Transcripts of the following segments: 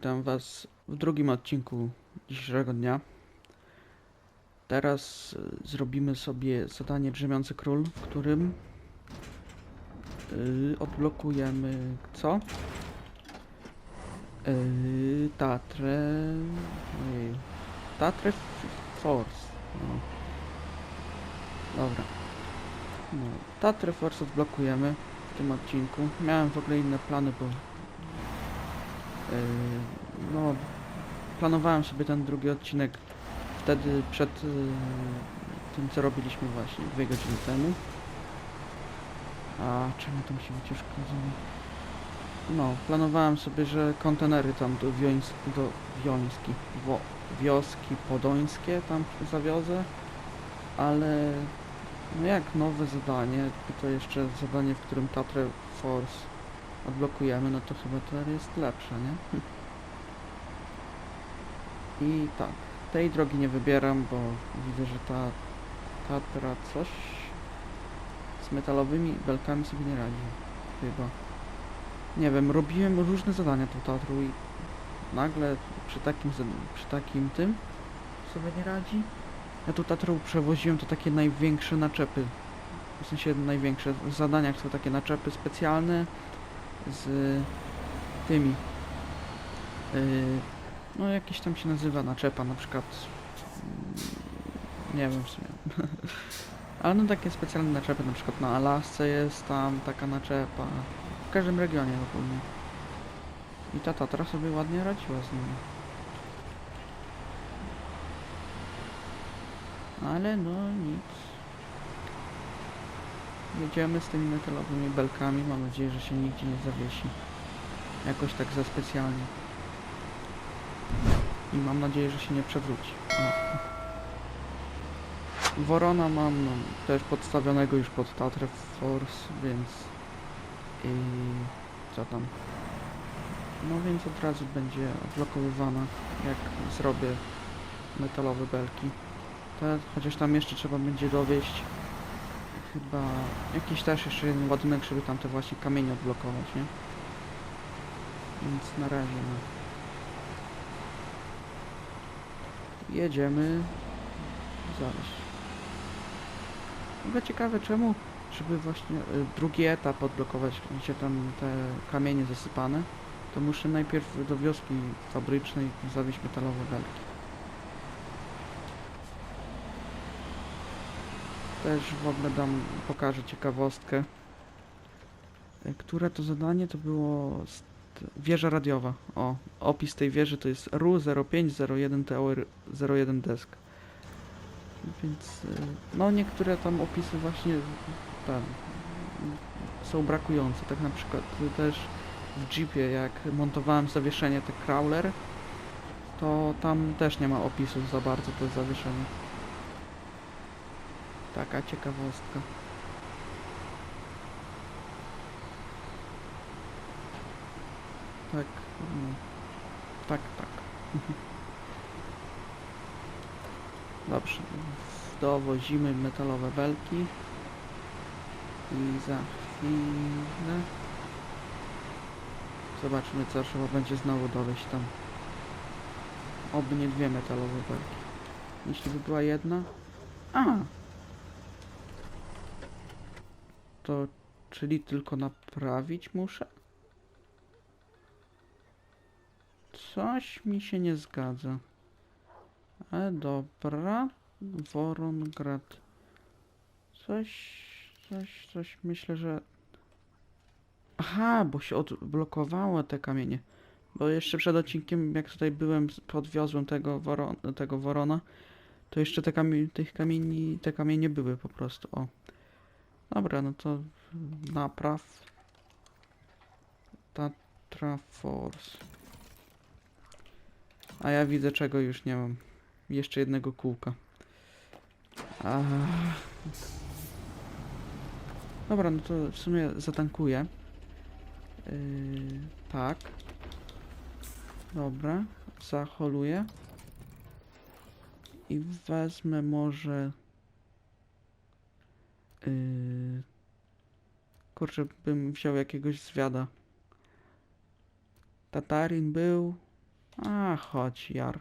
Witam Was w drugim odcinku dzisiejszego dnia. Teraz y, zrobimy sobie zadanie Drzemiący Król, w którym y, odblokujemy co? Y, Tatrę... Tatrę Force. No. Dobra. No, Tatrę Force odblokujemy w tym odcinku. Miałem w ogóle inne plany, bo Yy, no, planowałem sobie ten drugi odcinek wtedy przed yy, tym, co robiliśmy właśnie dwie godziny temu. A czemu tam się wycieczka? No, planowałem sobie, że kontenery tam do Wiońsk, do Wioński, wo, wioski podońskie tam zawiozę, ale no jak nowe zadanie, to jeszcze zadanie, w którym Tatrę Force odblokujemy, no to chyba to jest lepsze, nie? I tak, tej drogi nie wybieram, bo widzę, że ta Tatra coś z metalowymi belkami sobie nie radzi. Chyba. Nie wiem, robiłem różne zadania tą Tatrą i nagle przy takim, przy takim tym sobie nie radzi. Ja tu Tatrą przewoziłem to takie największe naczepy. W sensie największe. W zadaniach takie naczepy specjalne z tymi. Yy, no jakiś tam się nazywa naczepa, na przykład. Nie wiem w sumie. Ale no takie specjalne naczepy, na przykład na Alasce jest tam taka naczepa. W każdym regionie ogólnie. I ta Tatra sobie ładnie radziła z nimi. Ale no nic. Jedziemy z tymi metalowymi belkami. Mam nadzieję, że się nigdzie nie zawiesi. Jakoś tak za specjalnie. I mam nadzieję, że się nie przewróci. O. Worona mam no, też podstawionego już pod Tatrę Force, więc... I co tam? No więc od razu będzie odblokowywana, jak zrobię metalowe belki. Te, chociaż tam jeszcze trzeba będzie dowieść chyba jakiś też jeszcze jeden ładunek, żeby tam te właśnie kamienie odblokować, nie? Więc na razie no. Jedziemy zaraz. W ciekawe czemu, żeby właśnie y, drugi etap odblokować, gdzie tam te kamienie zasypane, to muszę najpierw do wioski fabrycznej zawieźć metalowe belki. Też w ogóle dam, pokażę ciekawostkę. E, Które to zadanie to było wieża radiowa. O, opis tej wieży to jest RU 0501 Tower 01 Desk. Więc e, no niektóre tam opisy właśnie tam są brakujące. Tak na przykład też w Jeepie jak montowałem zawieszenie te crawler to tam też nie ma opisów za bardzo to zawieszenie. Taka ciekawostka. Tak, no. tak, tak. Dobrze, dowozimy metalowe belki i za chwilę zobaczymy co trzeba będzie znowu dowieść tam. Oby nie dwie metalowe belki. Jeśli by była jedna... A! To czyli tylko naprawić muszę? Coś mi się nie zgadza. Ale dobra. Worongrad. Coś, coś, coś myślę, że... Aha, bo się odblokowało te kamienie. Bo jeszcze przed odcinkiem, jak tutaj byłem, podwiozłem tego, woron, tego worona, to jeszcze te kamie tych kamieni, te kamienie były po prostu, o. Dobra, no to napraw. Tatra Force. A ja widzę czego już nie mam. Jeszcze jednego kółka. Ach. Dobra, no to w sumie zatankuję. Yy, tak. Dobra, zaholuję. I wezmę może... Yy, kurczę, bym wziął jakiegoś zwiada. Tatarin był, A, chodź, Jar.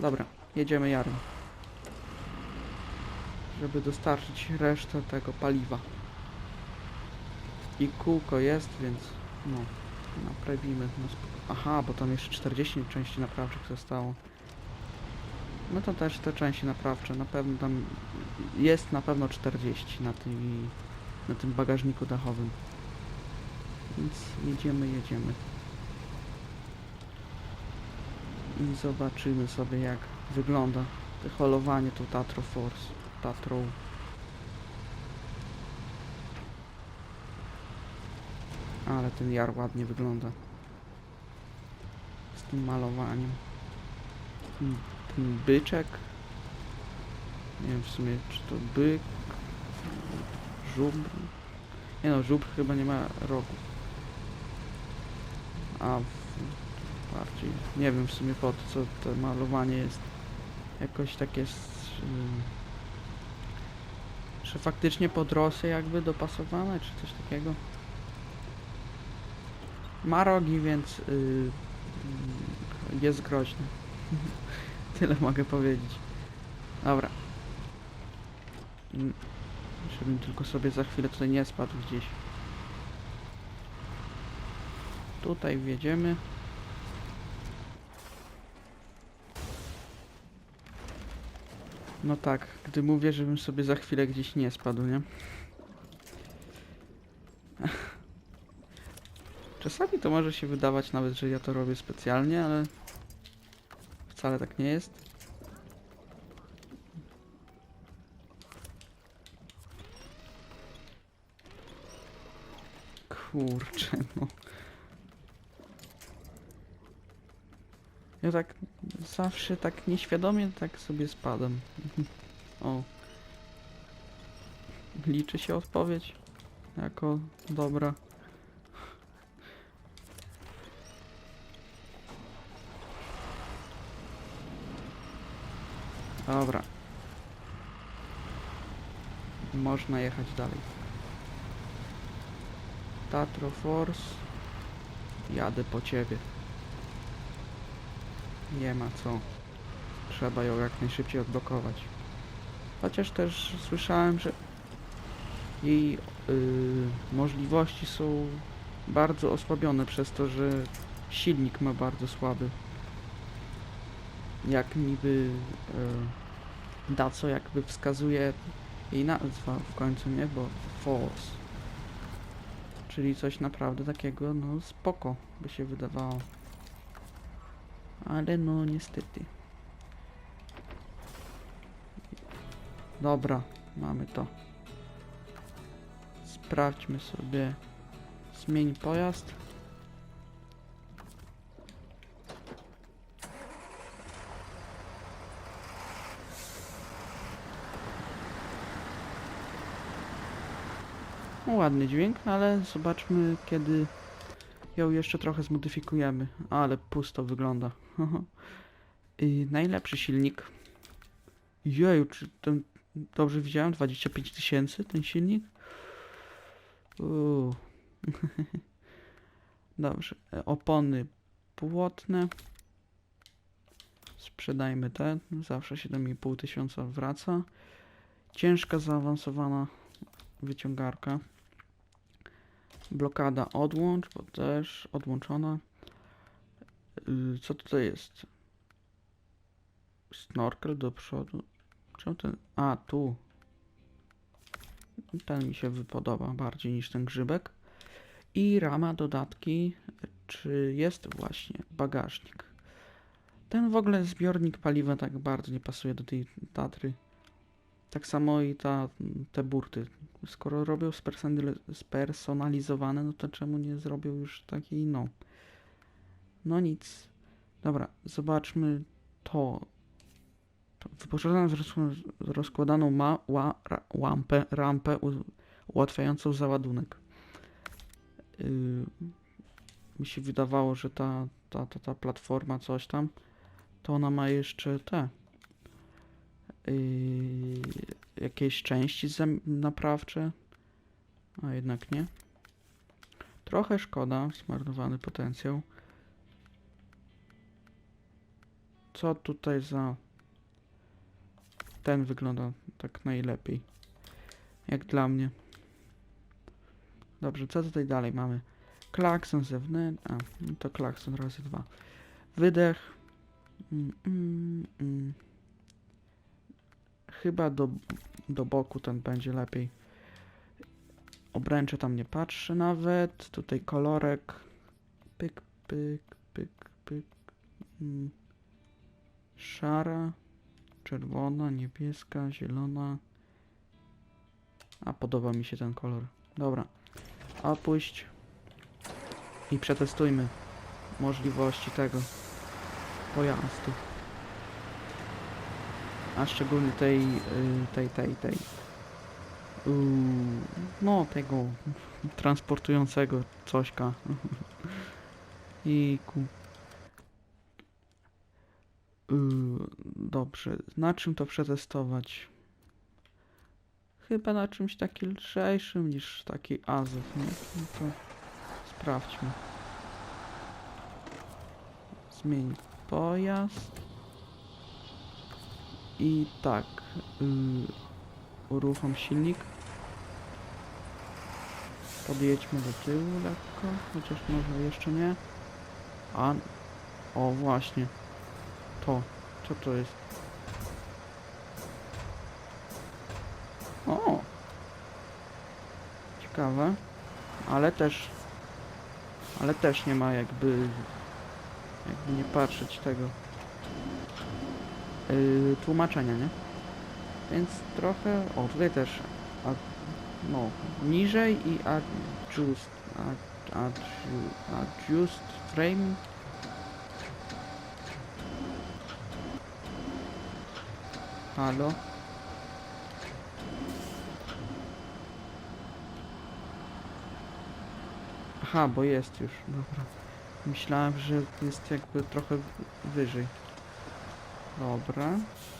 Dobra, jedziemy Jarem. Żeby dostarczyć resztę tego paliwa. I kółko jest, więc no, naprawimy. No, Aha, bo tam jeszcze 40 części naprawczych zostało. No to też te części naprawcze, na pewno tam jest na pewno 40 na tym, na tym bagażniku dachowym. Więc jedziemy, jedziemy. I zobaczymy sobie jak wygląda holowanie tu Tatro Force, Tatrą. Ale ten jar ładnie wygląda. Z tym malowaniem. Ten byczek. Nie wiem w sumie czy to byk. Żubr. Nie no, żubr chyba nie ma rogów. A bardziej. Nie wiem w sumie po to, co to malowanie jest. Jakoś takie. ym, że faktycznie pod jakby dopasowane, czy coś takiego. Ma rogi, więc yy, jest groźny. Tyle mogę powiedzieć. Dobra. Mm, Żebym tylko sobie za chwilę tutaj nie spadł gdzieś. Tutaj wjedziemy. No tak, gdy mówię, żebym sobie za chwilę gdzieś nie spadł, nie? Czasami to może się wydawać nawet, że ja to robię specjalnie, ale wcale tak nie jest. Kurczę, no. Ja tak zawsze tak nieświadomie tak sobie spadam. O. Liczy się odpowiedź jako dobra. Dobra. Można jechać dalej. Tatro Force. Jadę po ciebie. Nie ma co. Trzeba ją jak najszybciej odblokować. Chociaż też słyszałem, że jej y, możliwości są bardzo osłabione przez to, że silnik ma bardzo słaby. Jak niby y, Daco jakby wskazuje jej nazwa w końcu, nie? Bo Force. Czyli coś naprawdę takiego, no spoko, by się wydawało. Ale no niestety. Dobra, mamy to. Sprawdźmy sobie. Zmień pojazd. Ładny dźwięk, ale zobaczmy kiedy ją jeszcze trochę zmodyfikujemy. Ale pusto wygląda. I najlepszy silnik. Jeju, czy ten dobrze widziałem? 25 tysięcy ten silnik? Uuu. Dobrze. Opony płotne. Sprzedajmy te. Zawsze 7,5 tysiąca wraca. Ciężka, zaawansowana wyciągarka. Blokada odłącz, bo też odłączona. Y, Co tutaj jest? Snorkel do przodu. Czemu ten? A, tu. Ten mi się wypodoba bardziej niż ten grzybek. I rama, dodatki. Czy jest właśnie bagażnik? Ten w ogóle zbiornik paliwa tak bardzo nie pasuje do tej Tatry. Tak samo i ta, te burty. Skoro robią spersonali- spersonalizowane, no to czemu nie zrobią już takiej, no. No nic. Dobra, zobaczmy to. Wyposażona w roz- rozkładaną ma, ła, ra, łampę, rampę ułatwiającą załadunek. Yy, mi się wydawało, że ta, ta, ta, ta platforma, coś tam, to ona ma jeszcze te yy, jakieś części naprawcze, a jednak nie. Trochę szkoda, zmarnowany potencjał. co tutaj za... Ten wygląda tak najlepiej. Jak dla mnie. Dobrze, co tutaj dalej mamy? Klakson zewnętrzny. A, no to klakson razy dwa. Wydech. Mm, mm, mm. Chyba do, do boku ten będzie lepiej. Obręcze tam nie patrzę nawet. Tutaj kolorek. Pyk, pyk, pyk, pyk. Mm. Szara, czerwona, niebieska, zielona. A podoba mi się ten kolor. Dobra. Opuść. I przetestujmy możliwości tego pojazdu. A szczególnie tej, y, tej, tej, tej. No, tego transportującego cośka. I ku. Dobrze, na czym to przetestować? Chyba na czymś takim lżejszym niż taki Azów, nie? No to sprawdźmy. Zmień pojazd. I tak, yy, uruchom silnik. Podjedźmy do tyłu lekko, chociaż może jeszcze nie. A, o właśnie. To, co to jest? O! Ciekawe. Ale też... Ale też nie ma jakby... Jakby nie patrzeć tego... Yy, tłumaczenia, nie? Więc trochę... O, tutaj też... A, no, niżej i adjust... Ad, adju, adjust frame... Halo? Aha, bo jest już, dobra. Myślałem, że jest jakby trochę wyżej. Dobra,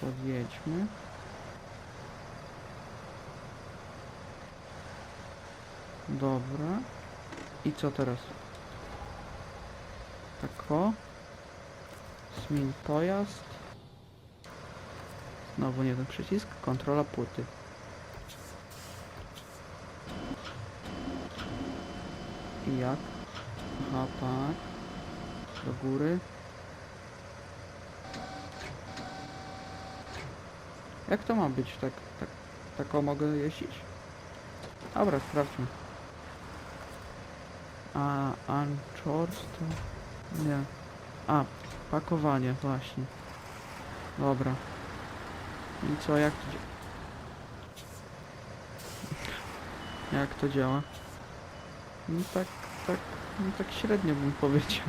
podjedźmy. Dobra. I co teraz? Tak o. Zmień pojazd. Znowu nie ten przycisk. Kontrola płyty. I jak? Aha, tak. Do góry. Jak to ma być? Tak, tak, tak o mogę jeździć? Dobra, sprawdźmy. A Anchors to... Nie. A, pakowanie, właśnie. Dobra. I co, jak to Jak to działa? No tak, tak, no tak średnio bym powiedział.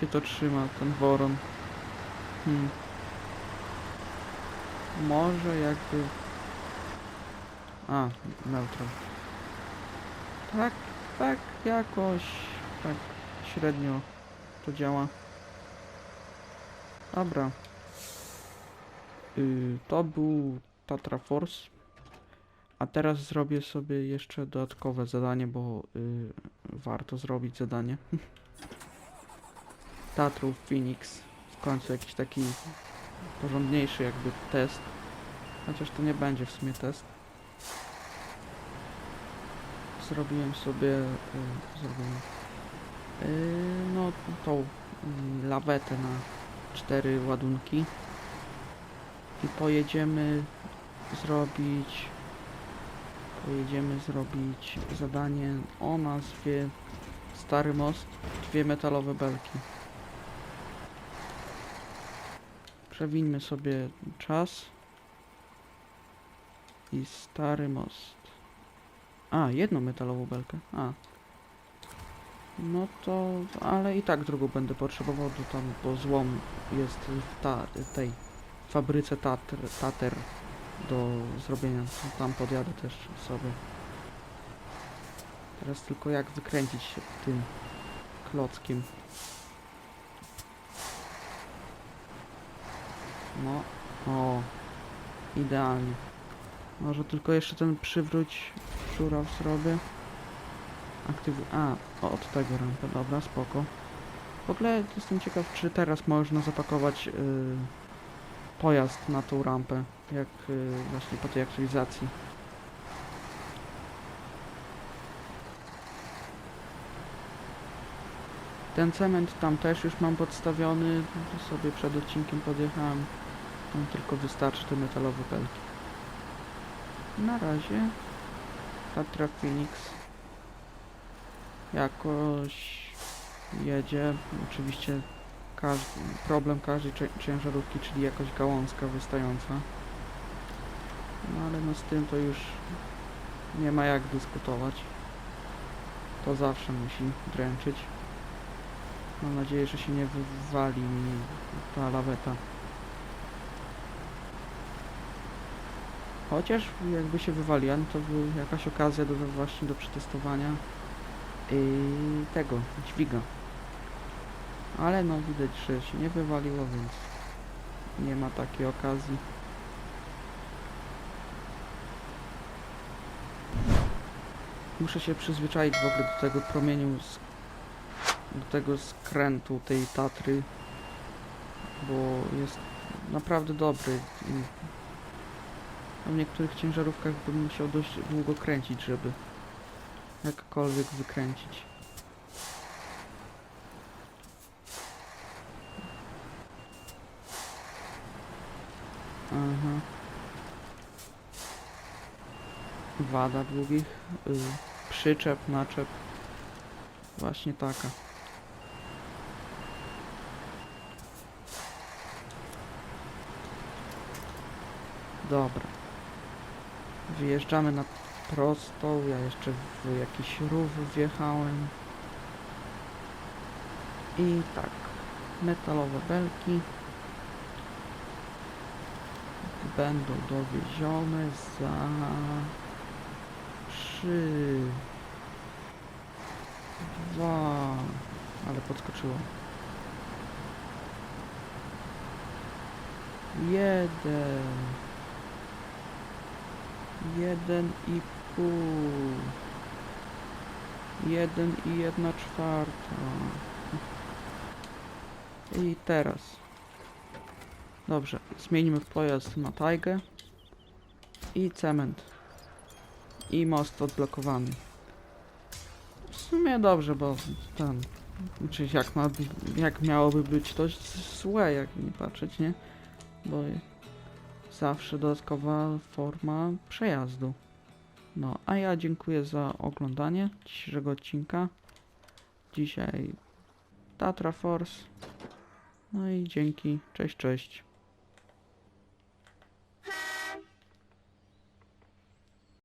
Się to trzyma, ten woron. Hmm. Może jakby... A, neutral. Tak, tak, jakoś, tak średnio to działa. Dobra. Y, to był Tatra Force. A teraz zrobię sobie jeszcze dodatkowe zadanie, bo y, warto zrobić zadanie. Tatrów Phoenix. W końcu jakiś taki porządniejszy jakby test. Chociaż to nie będzie w sumie test. Zrobiłem sobie... Y, zrobiłem... Y, no tą y, lawetę na cztery ładunki. I pojedziemy zrobić pojedziemy zrobić zadanie o nazwie Stary Most, dwie metalowe belki. Przewińmy sobie czas i Stary Most. A, jedną metalową belkę. A. No to, ale i tak drugą będę potrzebował, to tam, bo złom jest w ta, tej fabryce Tater do zrobienia. Tam podjadę też sobie. Teraz tylko jak wykręcić się tym klockiem. No, o, idealnie. Może tylko jeszcze ten przywróć szuraw zrobię. Aktyw... A, o, od tego rampę, dobra, spoko. W ogóle jestem ciekaw, czy teraz można zapakować y, pojazd na tą rampę, jak y, właśnie po tej aktualizacji. Ten cement tam też już mam podstawiony, sobie przed odcinkiem podjechałem. Tam tylko wystarczy te metalowe belki. Na razie Tatra Phoenix jakoś jedzie. Oczywiście każdy, problem każdej ciężarówki, czyli jakaś gałązka wystająca. No ale no z tym to już nie ma jak dyskutować. To zawsze musi dręczyć. Mam nadzieję, że się nie wywali ta laweta. Chociaż jakby się wywaliła, no to by jakaś okazja do, właśnie do przetestowania tego, dźwiga. Ale no widać, że się nie wywaliło, więc nie ma takiej okazji. Muszę się przyzwyczaić w ogóle do tego promieniu, do tego skrętu tej Tatry, bo jest naprawdę dobry. A w niektórych ciężarówkach bym musiał dość długo kręcić, żeby jakkolwiek wykręcić. Aha. Wada długich y, przyczep, naczep. Właśnie taka. Dobra. Wyjeżdżamy na prostą. Ja jeszcze w jakiś rów wjechałem. I tak. Metalowe belki. Będą dowiezione za... Trzy... Dwa... Ale podskoczyło. Jeden... Jeden i pół. Jeden i jedna czwarta. I teraz. Dobrze, zmienimy pojazd na tajgę. I cement. I most odblokowany. W sumie dobrze, bo ten... Czy jak, ma, jak miałoby być to złe, jak nie patrzeć, nie? Bo zawsze dodatkowa forma przejazdu. No, a ja dziękuję za oglądanie dzisiejszego odcinka. Dzisiaj Tatra Force. No i dzięki. Cześć, cześć.